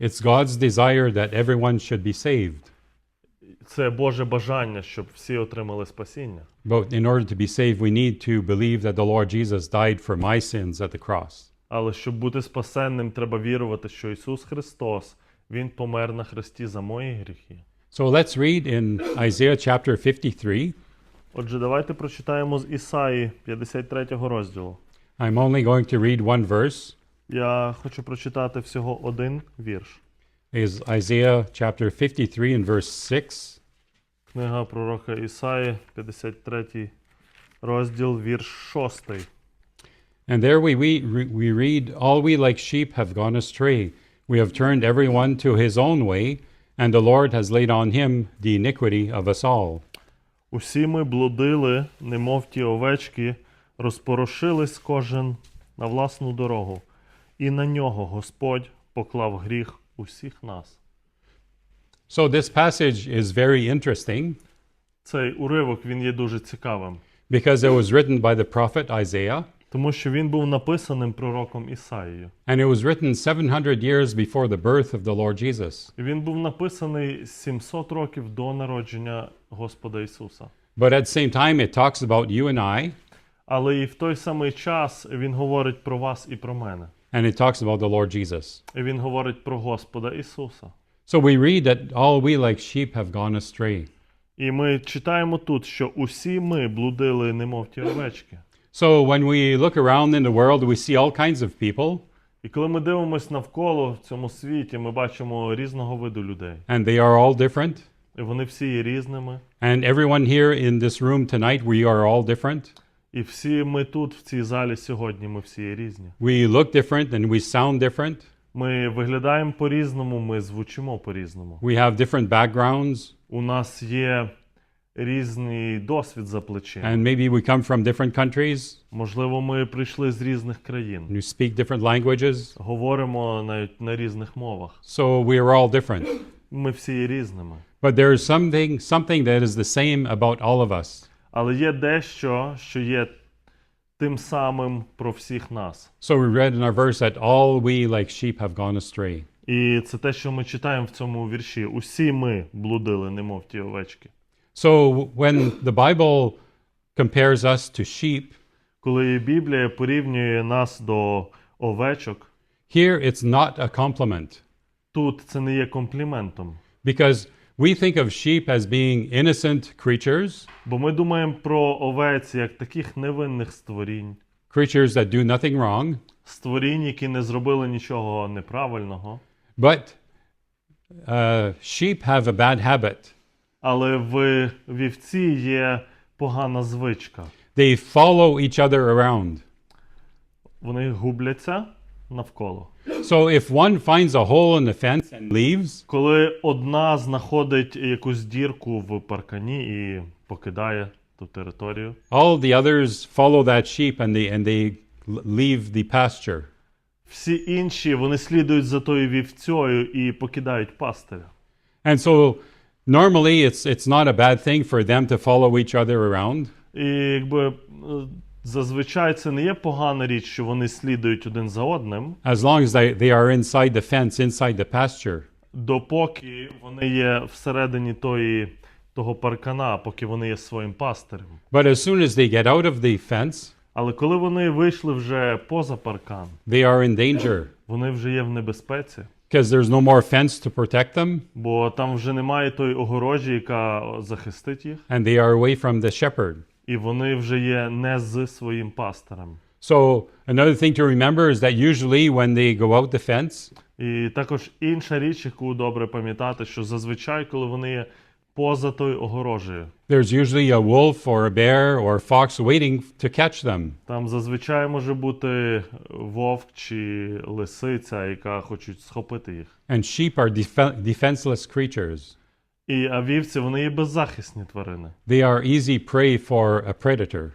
It's God's desire that everyone should be saved. Це Боже бажання, щоб всі отримали спасіння. But in order to be saved, we need to believe that the Lord Jesus died for my sins at the cross. Але щоб бути спасенним, треба вірувати, що Ісус Христос Він помер на хресті за мої гріхи. So let's read in Isaiah chapter 53. Отже, давайте прочитаємо з Ісаї 53 розділу. I'm only going to read one verse. Я хочу прочитати всього один вірш. Is Isaiah chapter 53 and verse 6. Книга пророка Ісаї, 53 розділ, вірш 6. And there we, we, we read, All we like sheep have gone astray. We have turned everyone to his own way, and the Lord has laid on him the iniquity of us all. Усі ми блудили, немов ті овечки, розпорошились кожен на власну дорогу, І на нього Господь поклав гріх усіх нас. So this passage is very interesting Цей уривок він є дуже цікавим, because it was written by the prophet Isaiah, тому що він був написаним пророком Ісаїєю. and it was written 700 years before the birth of the Lord Jesus. І Він був написаний 700 років до народження Господа Ісуса. But at the same time, it talks about you and I, Але і в той самий час він говорить про вас і про мене. and it talks about the Lord Jesus. І він говорить про Господа Ісуса. So we read that all we like sheep have gone astray. І ми читаємо тут, що усі ми блудили, немов ті овечки. So when we look around in the world, we see all kinds of people, І коли ми дивимося навколо в цьому світі, ми бачимо різного виду людей. and they are all different. І вони всі є різними. And everyone here in this room tonight, we are all different. І всі ми тут, в цій залі сьогодні, ми всі є різні. We look different and we sound different. Ми виглядаємо по-різному, ми звучимо по-різному. We have different backgrounds, У нас є різний досвід за плечима. and maybe we come from different countries Можливо, ми прийшли з різних країн, and we speak different languages. говоримо навіть на різних мовах. So we are all different. Ми всі є різними. But there is something, something that is the same about all of us. Але є дещо, що є тим самим про всіх нас. So we read in our verse that all we like sheep have gone astray. І це те, що ми читаємо в цьому вірші. Усі ми блудили, немов ті овечки. So when the Bible compares us to sheep, Коли Біблія порівнює нас до овечок, here it's not a compliment тут це не є компліментом. because we think of sheep as being innocent creatures, Бо ми думаємо про овець як таких невинних створінь, creatures that do nothing wrong, створінь, які не зробили нічого неправильного. but uh, sheep have a bad habit. Але в вівці є погана звичка. They follow each other around. Вони губляться навколо. So if one finds a hole in the fence and leaves, Коли одна знаходить якусь дірку в паркані і покидає ту територію, all the others follow that sheep and they and they l- leave the pasture. всі інші вони слідують за тою вівцею і покидають пастиря. And so normally it's it's not a bad thing for them to follow each other around. І якби е, зазвичай це не є погана річ, що вони слідують один за одним, as long as they, they are inside the fence, inside the pasture. допоки вони є всередині тої, того паркана, поки вони є своїм пастирем. But as soon as they get out of the fence, Але коли вони вийшли вже поза паркан, they are in danger вони вже є в небезпеці, because there's no more fence to protect them бо там вже немає тої огорожі, яка захистить їх, and they are away from the shepherd. І вони вже є не з своїм пастором. So another thing to remember is that usually when they go out the fence, І також інша річ, яку добре пам'ятати, що зазвичай, коли вони є поза тою огорожею, there's usually a wolf or a bear or a fox waiting to catch them. там зазвичай може бути вовк чи лисиця, яка хочуть схопити їх. And sheep are def- defenseless creatures. І а вівці вони є беззахисні тварини. They are easy prey for a predator.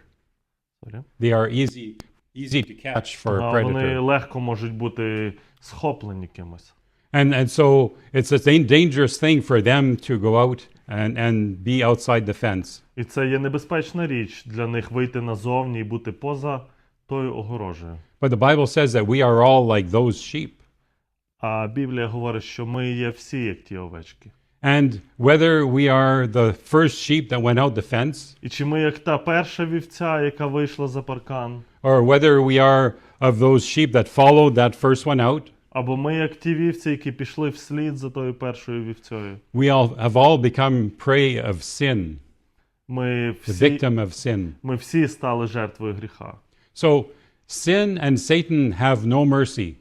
Sorry. They are easy easy to catch for a А predator. вони легко можуть бути схоплені кимось. And and so it's a dan- dangerous thing for them to go out and, and be outside the fence. І це є небезпечна річ для них вийти назовні і бути поза тою огорожею. But the Bible says that we are all like those sheep. А Біблія говорить, що ми є всі як ті овечки. And whether we are the first sheep that went out the fence, І чи ми як та перша вівця, яка вийшла за паркан, or whether we are of those sheep that followed that first one out, або ми як ті вівці, які пішли вслід за тою першою вівцею. we all have all become prey of sin, Ми the всі, victim of sin. ми всі стали жертвою гріха. So sin and Satan have no mercy.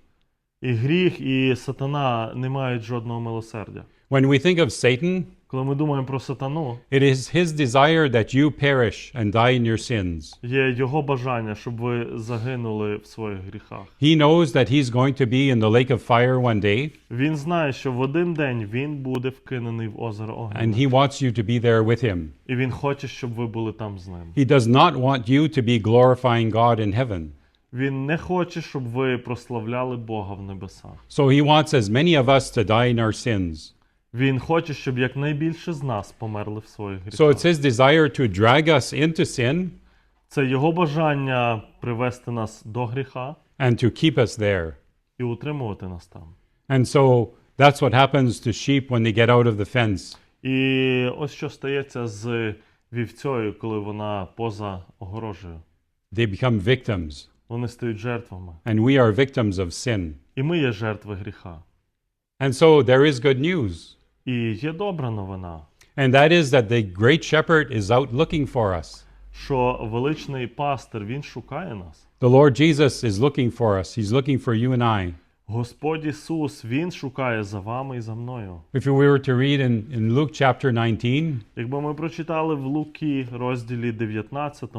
І гріх, і сатана не мають жодного милосердя. When we think of Satan, Коли ми думаємо про сатану, it is his desire that you perish and die in your sins. є його бажання, щоб ви загинули в своїх гріхах. He knows that he's going to be in the lake of fire one day, Він знає, що в один день він буде вкинений в озеро and огню. he wants you to be there with him. І він хоче, щоб ви були там з ним. He does not want you to be glorifying God in heaven. Він не хоче, щоб ви прославляли Бога в небесах. So he wants as many of us to die in our sins. Він хоче, щоб якнайбільше з нас померли в своїх So гріхах. it's his desire to drag us into sin Це його бажання привести нас до гріха and to keep us there. і утримувати нас там. And so that's what happens to sheep when they get out of the fence. І ось що стається з вівцею, коли вона поза огорожею. They become victims, Вони стають жертвами. and we are victims of sin. І ми є жертви гріха. And so there is good news, І є добра новина, and that is that the great shepherd is out looking for us. що величний пастир він шукає нас. The Lord Jesus is looking for us. He's looking for you and I. Господь Ісус, Він шукає за вами і за мною. If we were to read in, in Luke chapter 19, Якби ми прочитали в Луки розділі 19,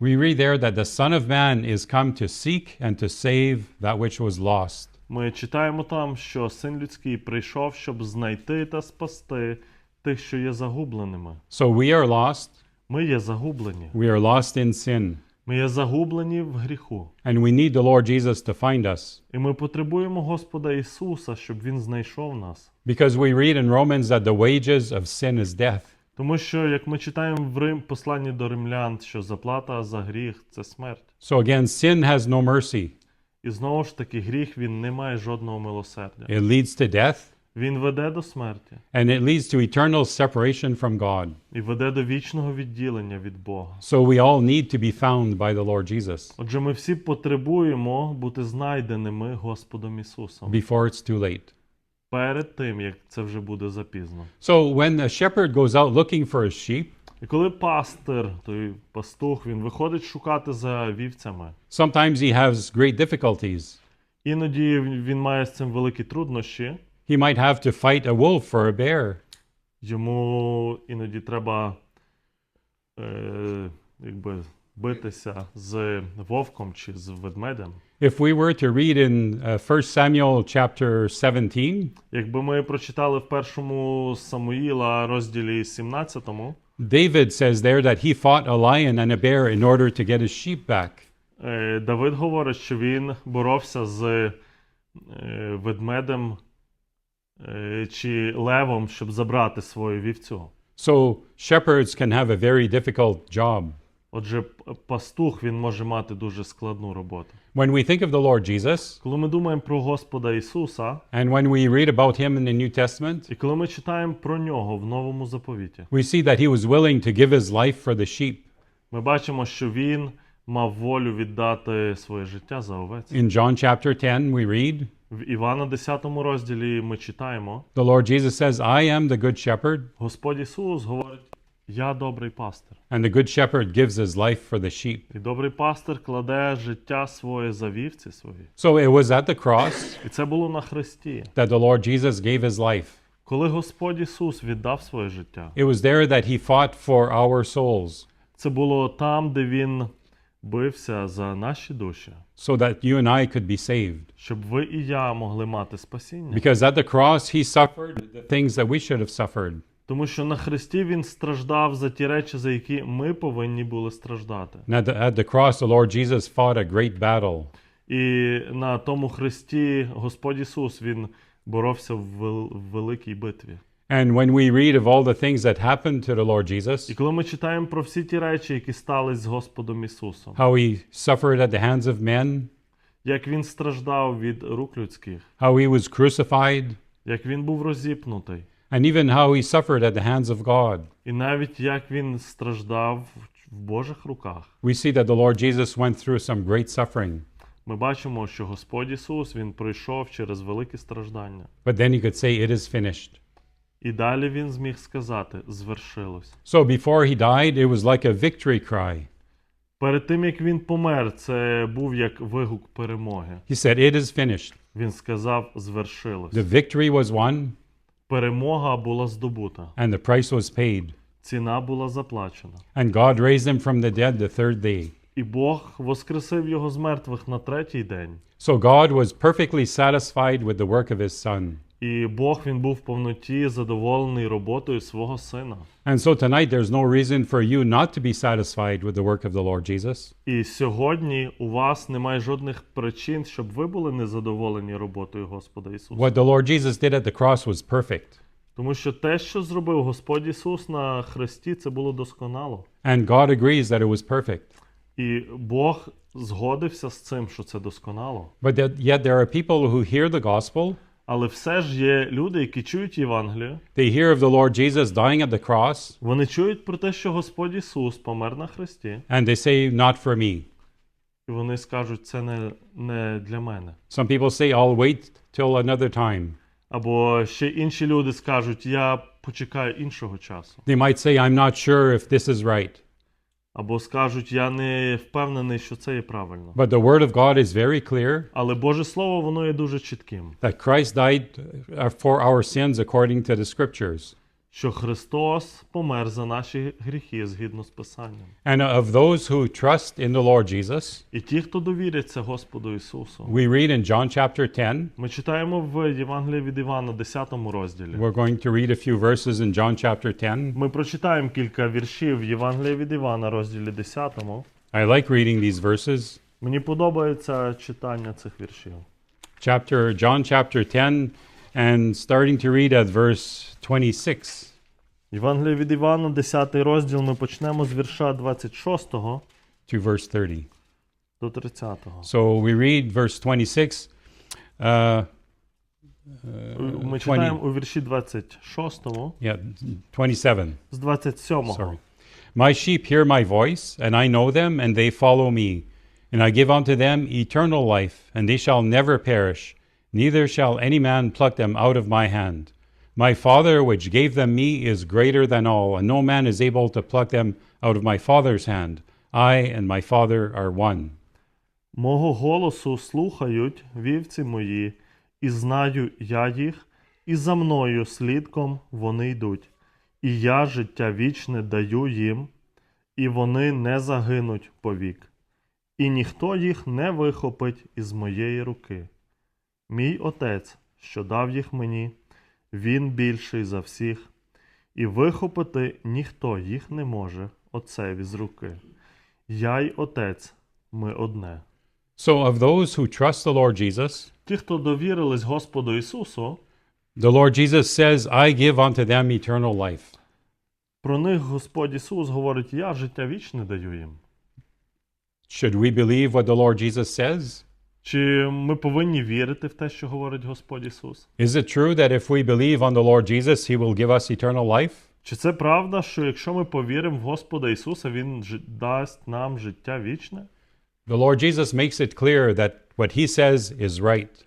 we read there that the Son of Man is come to seek and to save that which was lost. Ми читаємо там, що Син людський прийшов, щоб знайти та спасти тих, що є загубленими. So we are lost. Ми є загублені. We are lost in sin. Ми є загублені в гріху. And we need the Lord Jesus to find us. І ми потребуємо Господа Ісуса, щоб Він знайшов нас. Because we read in Romans that the wages of sin is death. Тому що, як ми читаємо в Рим, посланні до римлян, що заплата за гріх це смерть. So again, sin has no mercy. І знову ж таки, гріх він не має жодного милосердя. It leads to death, Він веде до смерті and it leads to eternal separation from God. і веде до вічного відділення від Бога. So we all need to be found by the Lord Jesus Отже, ми всі потребуємо бути знайденими Господом Ісусом before it's too late. перед тим, як це вже буде запізно. So when a shepherd goes out looking for his sheep, І коли пастир, той пастух, він виходить шукати за вівцями, sometimes he has great difficulties. іноді він має з цим великі труднощі. He might have to fight a wolf or a bear. Йому іноді треба е, якби, битися з вовком чи з ведмедем. If we were to read in uh, 1 Samuel chapter 17, Якби ми прочитали в першому Самуїла розділі 17, David says there that he fought a lion and a bear in order to get his sheep back. е, Давид говорить, що він боровся з е, ведмедем е, чи левом, щоб забрати свою вівцю. So shepherds can have a very difficult job. Отже, пастух він може мати дуже складну роботу. When we think of the Lord Jesus, Коли ми думаємо про Господа Ісуса, and when we read about him in the New Testament, і коли ми читаємо про нього в новому заповіті, we see that he was willing to give his life for the sheep. ми бачимо, що він мав волю віддати своє життя за овець. In John chapter 10, we read, В Івана 10 розділі ми читаємо, the Lord Jesus says, I am the good shepherd, Господь Ісус говорить: Я добрий пастир. and the good shepherd gives his life for the sheep. І добрий пастир кладе життя своє за вівці свої. So it was at the cross І це було на Христі. that the Lord Jesus gave his life. Коли Господь Ісус віддав своє життя, It was there that he fought for our souls це було там, де Він бився за наші душі, so that you and I could be saved. щоб ви і я могли мати спасіння. Because at the cross, he suffered the things that we should have suffered. Тому що на Христі Він страждав за ті речі, за які ми повинні були страждати. And at the, cross, the Lord Jesus fought a great battle. І на тому Христі Господь Ісус Він боровся в, великій битві. And when we read of all the things that happened to the Lord І Jesus, коли ми читаємо про всі ті речі, які стались з Господом Ісусом, how he suffered at the hands of men, як він страждав від рук людських, how he was crucified, як він був розіпнутий, and even how he suffered at the hands of God. і навіть як він страждав в Божих руках. We see that the Lord Jesus went through some great suffering, Ми бачимо, що Господь Ісус він пройшов через великі страждання. but then he could say, It is finished. І далі він зміг сказати: звершилось. So before he died, it was like a victory cry. Перед тим як він помер, це був як вигук перемоги. He said, It is finished. Він сказав: звершилось. The victory was won, Перемога була здобута, and the price was paid. ціна була заплачена. And God raised him from the dead the third day. І Бог воскресив його з мертвих на третій день. So God was perfectly satisfied with the work of his Son. І Бог він був в повноті задоволений роботою свого сина. And so tonight, there's no reason for you not to be satisfied with the work of the Lord Jesus. І сьогодні у вас немає жодних причин, щоб ви були незадоволені роботою Господа Ісуса. What the Lord Jesus did at the cross was perfect. Тому що те, що зробив Господь Ісус на хресті, це було досконало. And God agrees that it was perfect. І Бог згодився з цим, що це досконало. But that, yet there are people who hear the gospel, Але все ж є люди, які чують Євангелію, they hear of the Lord Jesus dying at the cross, вони чують про те, що Господь Ісус помер на хресті, and they say, Not for me. і вони скажуть, це не, не для мене. Some people say, I'll wait till another time. Або ще інші люди скажуть, я почекаю іншого часу. They might say, I'm not sure if this is right. Або скажуть, я не впевнений, що це є правильно. But the Word of God is very clear Але Боже Слово, воно є дуже чітким. that Christ died uh, for our sins according to the Scriptures. Що Христос помер за наші гріхи згідно з Писанням. And of those who trust in the Lord Jesus, І ті, хто довіряться Господу Ісусу, we read in John chapter 10, ми читаємо в Євангелії від Івана, 10 розділі. we're going to read a few verses in John chapter 10. Ми прочитаємо кілька віршів в Євангелії від Івана, розділі 10. I like reading these verses. Мені подобається читання цих віршів. Chapter John chapter 10 and starting to read at verse 26. Євангелія від Івана, 10 розділ, ми почнемо з вірша 26 to verse 30. до 30. So we read verse 26. Uh, Ми 20, читаємо у вірші 26 yeah, 27. з 27. Sorry. My sheep hear my voice, and I know them, and they follow me. And I give unto them eternal life, and they shall never perish, neither shall any man pluck them out of my hand. My Father, which gave them me, is greater than all, and no man is able to pluck them out of my Father's hand. I and my Father are one. Мого голосу слухають вівці мої, і знаю я їх, і за мною слідком вони йдуть. І я життя вічне даю їм, і вони не загинуть повік. І ніхто їх не вихопить із моєї руки. Мій отець, що дав їх мені, він більший за всіх, і вихопити ніхто їх не може отцеві з руки. Я й отець, ми одне. So, of those who trust the Lord Jesus, Ті, хто довірились Господу Ісусу, the Lord Jesus says, I give unto them eternal life. про них Господь Ісус говорить: Я життя вічне даю їм. Should we believe what the Lord Jesus says? Чи ми повинні вірити в те, що говорить Господь Ісус? Is it true that if we believe on the Lord Jesus, He will give us eternal life? Чи це правда, що якщо ми повіримо в Господа Ісуса, Він дасть нам життя вічне? The Lord Jesus makes it clear that what He says is right.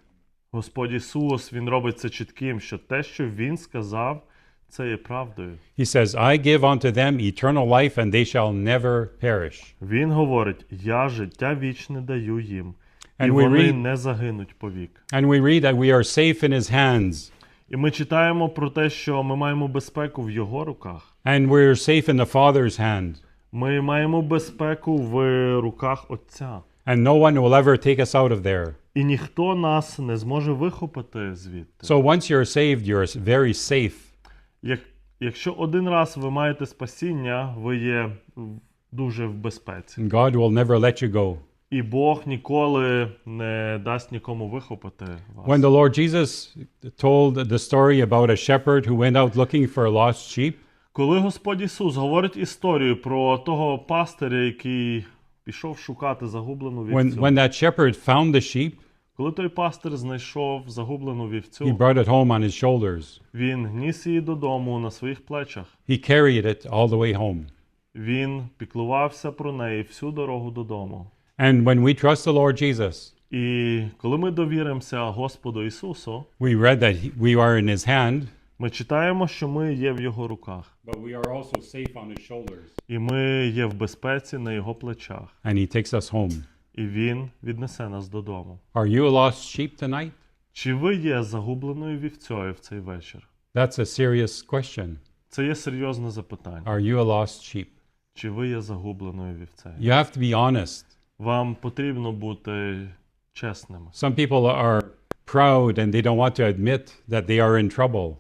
Господь Ісус Він робить це чітким, що те, що Він сказав, це є правдою. He says, I give unto them eternal life, and they shall never perish. Він говорить: Я життя вічне даю їм, і And we вони read- не загинуть повік. And we read that we are safe in His hands, І ми читаємо про те, що ми маємо безпеку в Його руках. and we're safe in the Father's hand, Ми маємо безпеку в руках Отця. and no one will ever take us out of there. І ніхто нас не зможе вихопити звідти. So once you're saved, you're very safe. Як, якщо один раз ви маєте спасіння, ви є в- дуже в безпеці. And God will never let you go. І Бог ніколи не дасть нікому вихопити вас. When the Lord Jesus told the story about a shepherd who went out looking for a lost sheep, Коли Господь Ісус говорить історію про того пастиря, який пішов шукати загублену When, вівцю. when that shepherd found the sheep, Коли той пастир знайшов загублену he brought it home on his shoulders. він ніс її додому на своїх плечах. He carried it all the way home. Він піклувався про неї всю дорогу додому. And when we trust the Lord Jesus, І коли ми довіримося Господу Ісусу, we read that he, we are in his hand, ми читаємо, що ми є в Його руках, but we are also safe on his shoulders. і ми є в безпеці на Його плечах, And he takes us home. і Він віднесе нас додому. Are you a lost sheep tonight? Чи ви є загубленою вівцею в цей вечір? That's a serious question. Це є серйозне запитання. Are you a lost sheep? Чи ви є загубленою вівцею? You have to be honest. Вам потрібно бути чесними. Some people are proud and they don't want to admit that they are in trouble.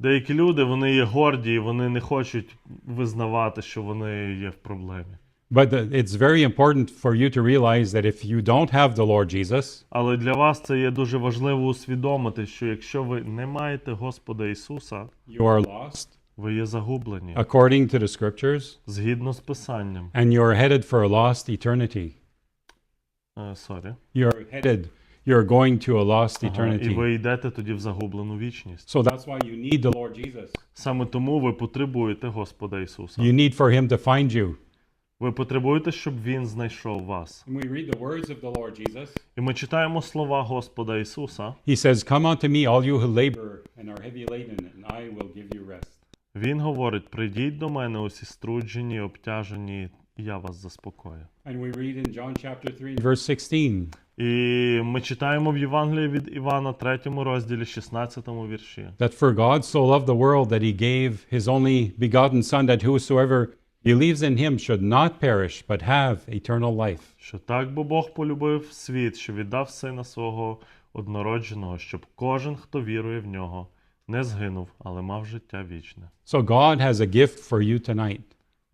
Деякі люди вони є горді, і вони не хочуть визнавати, що вони є в проблемі. But the- it's very important for you to realize that if you don't have the Lord Jesus, Але для вас це є дуже важливо усвідомити, що якщо ви не маєте Господа Ісуса, you are lost ви є загублені according to the scriptures згідно з Писанням. and you're headed for a lost eternity. Е, Сорі. You're headed, you're going to a lost Ага, І eternity. ви йдете тоді в загублену вічність. So that's why you need the Lord Jesus. Саме тому ви потребуєте Господа Ісуса. You need for him to find you. Ви потребуєте, щоб Він знайшов вас. And we read the words of the Lord Jesus. І ми читаємо слова Господа Ісуса. He says, Come unto me, all you who labor and are heavy laden, and I will give you rest. Він говорить: прийдіть до мене усі струджені, обтяжені, і я вас заспокою. And we read in John chapter 3, verse 16, І ми читаємо в Євангелії від Івана, 3 розділі, 16 вірші. that for God so loved the world that he gave his only begotten Son, that whosoever believes in him should not perish, but have eternal life. Що так бо Бог полюбив світ, що віддав сина свого однородженого, щоб кожен, хто вірує в нього, не згинув, але мав життя вічне. So God has a gift for you tonight,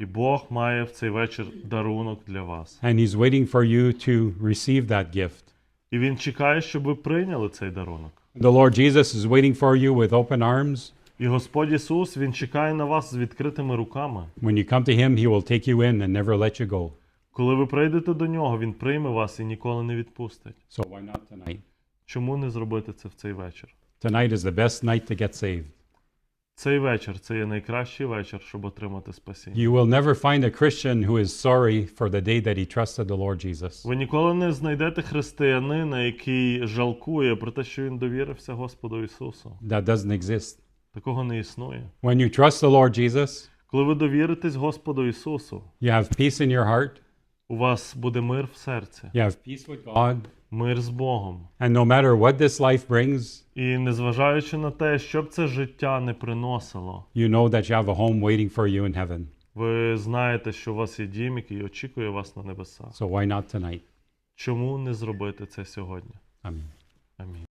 І Бог має в цей вечір дарунок для вас. and he's waiting for you to receive that gift. І він чекає, щоб ви прийняли цей дарунок. The Lord Jesus is waiting for you with open arms. І Господь Ісус Він чекає на вас з відкритими руками. When you come to him, he will take you in and never let you go. Коли ви прийдете до нього, Він прийме вас і ніколи не відпустить. So why not tonight? Чому не зробити це в цей вечір? Tonight is the best night to get saved. Цей вечір це є найкращий вечір, щоб отримати спасіння. You will never find a Christian who is sorry for the day that he trusted the Lord Jesus. Ви ніколи не знайдете християнина, який жалкує про те, що він довірився Господу Ісусу. That doesn't exist. Такого не існує. When you trust the Lord Jesus, Коли ви довіритесь Господу Ісусу, you have peace in your heart, у вас буде мир в серці, you have peace with God, мир з Богом. and no matter what this life brings, І незважаючи на те, що б це життя не приносило, you know that you have a home waiting for you in heaven. ви знаєте, що у вас є дім, який очікує вас на небесах. So why not tonight? Чому не зробити це сьогодні? Амінь. Амінь.